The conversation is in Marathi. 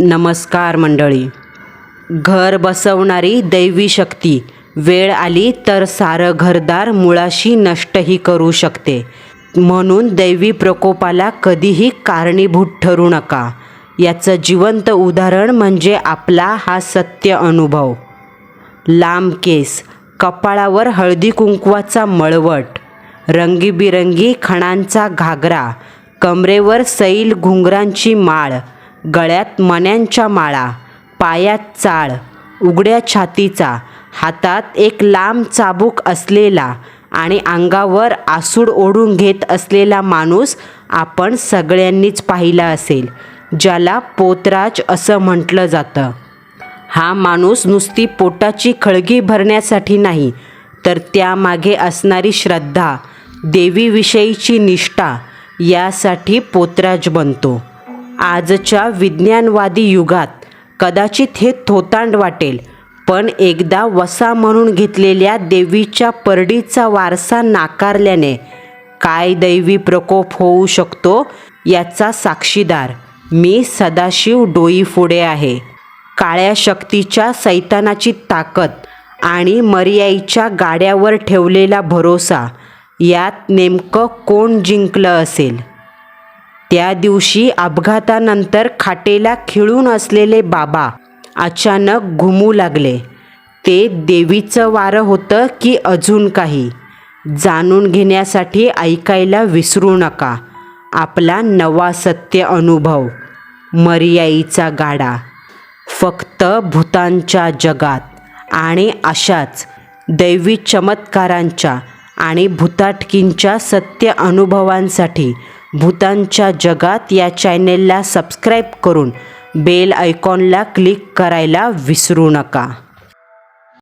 नमस्कार मंडळी. घर बसवणारी दैवी शक्ती वेळ आली तर सारं घरदार मुळाशी नष्टही करू शकते. म्हणून दैवी प्रकोपाला कधीही कारणीभूत ठरू नका. याचं जिवंत उदाहरण म्हणजे आपला हा सत्य अनुभव. लांब केस कपाळावर हळदी कुंकवाचा मळवट रंगीबिरंगी खणांचा घागरा कमरेवर सैल घुंगरांची माळ गळ्यात मण्यांच्या माळा पायात चाळ उघड्या छातीचा हातात एक लांब चाबूक असलेला आणि अंगावर आसूड ओढून घेत असलेला माणूस आपण सगळ्यांनीच पाहिला असेल ज्याला पोतराज असं म्हटलं जातं. हा माणूस नुसती पोटाची खळगी भरण्यासाठी नाही तर त्यामागे असणारी श्रद्धा देवीविषयीची निष्ठा यासाठी पोतराज बनतो. आजच्या विज्ञानवादी युगात कदाचित हे थोतांड वाटेल पण एकदा वसा म्हणून घेतलेल्या देवीच्या परडीचा वारसा नाकारल्याने काय दैवी प्रकोप होऊ शकतो याचा साक्षीदार मी सदाशिव डोईफोडे आहे. काळ्या शक्तीच्या सैतानाची ताकद आणि मर्याईच्या गाड्यावर ठेवलेला भरोसा यात नेमकं कोण जिंकलं असेल? त्या दिवशी अपघातानंतर खाटेला खिळून असलेले बाबा अचानक घुमू लागले. ते देवीचं वारं होतं की अजून काही? जाणून घेण्यासाठी ऐकायला विसरू नका. आपला नवा सत्य अनुभव मर्याईचा गाडा. फक्त भूतांच्या जगात आणि अशाच दैवी चमत्कारांच्या आणि भूताटकींच्या सत्य अनुभवांसाठी भूतांच्या जगात या चॅनेलला सबस्क्राईब करून बेल आयकॉनला क्लिक करायला विसरू नका.